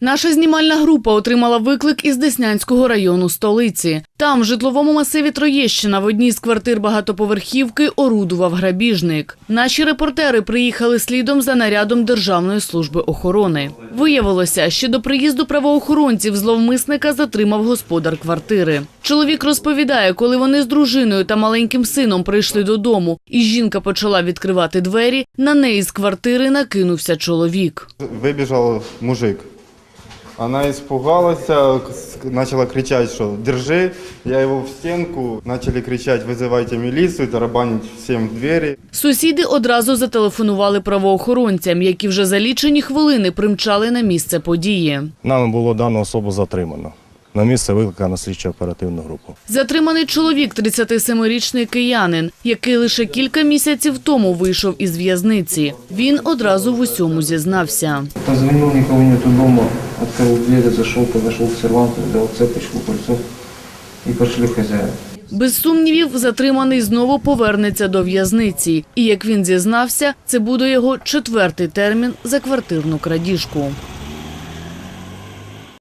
Наша знімальна група отримала виклик із Деснянського району столиці. Там, в житловому масиві Троєщина, в одній з квартир багатоповерхівки орудував грабіжник. Наші репортери приїхали слідом за нарядом Державної служби охорони. Виявилося, що до приїзду правоохоронців зловмисника затримав господар квартири. Чоловік розповідає, коли вони з дружиною та маленьким сином прийшли додому, і жінка почала відкривати двері, на неї з квартири накинувся чоловік. Выбежал мужик. Она испугалась, начала кричать, что «держи». Я его в стенку. Начали кричать «вызывайте милицию», тарабанить всем в двери. Сусіди одразу зателефонували правоохоронцям, які вже за лічені хвилини примчали на місце події. Нами було дану особу затримано. На місце викликано слідчо оперативну групу. Затриманий чоловік, 37-річний киянин, який лише кілька місяців тому вийшов із в'язниці. Він одразу в усьому зізнався. Позвонил, никого нету дома, открыл дверь, зашел, подошел к серванту, взял цепочку, кольцо и пошли хозяева. Без сумнівів, затриманий знову повернеться до в'язниці. І як він зізнався, це буде його четвертий термін за квартирну крадіжку.